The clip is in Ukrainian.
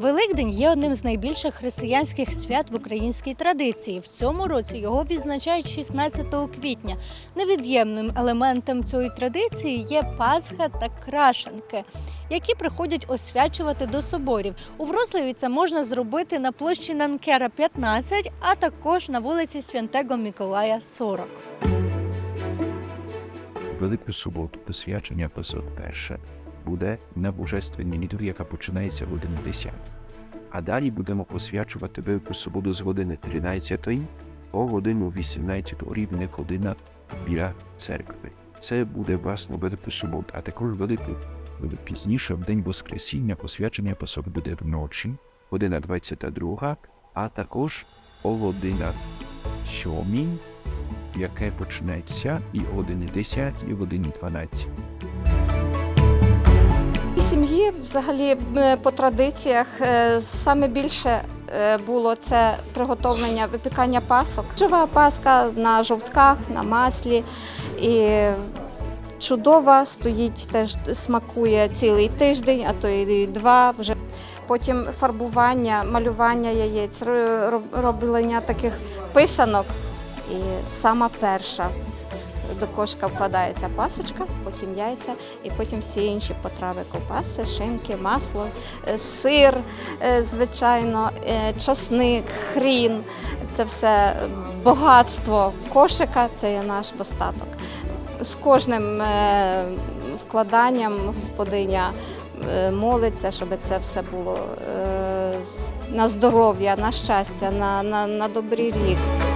Великдень є одним з найбільших християнських свят в українській традиції. В цьому році його відзначають 16 квітня. Невід'ємним елементом цієї традиції є Пасха та крашенки, які приходять освячувати до соборів. У Вроцлаві це можна зробити на площі Нанкера 15, а також на вулиці Святого Миколая 40. Велику суботу посвячення посад перше буде на божественній літургії, яка починається в годині 10. А далі будемо посвячувати Велику суботу з години 13 по годину 18 рівня година біля церкви. Це буде власне Велика субота, а також велику пізніше, в день Воскресіння, посвячення посад буде вночі, година 22, а також о година 7, яке почнеться і о годині 10, і о годині 12. Сім'ї, взагалі, е, по традиціях е, саме більше е, було це приготовлення випікання пасок. Жива паска на жовтках, на маслі. І чудова стоїть, теж смакує цілий тиждень, а то і два вже. Потім фарбування, малювання яєць, роблення таких писанок. І сама перша до кошка вкладається пасочка, потім яйця, і потім всі інші потрави ковбаси, шинки, масло, е, сир, е, звичайно, е, часник, хрін. Це все багатство кошика, це є наш достаток. З кожним вкладанням господиня молиться, щоб це все було на здоров'я, на щастя, на, на, на добрий рік.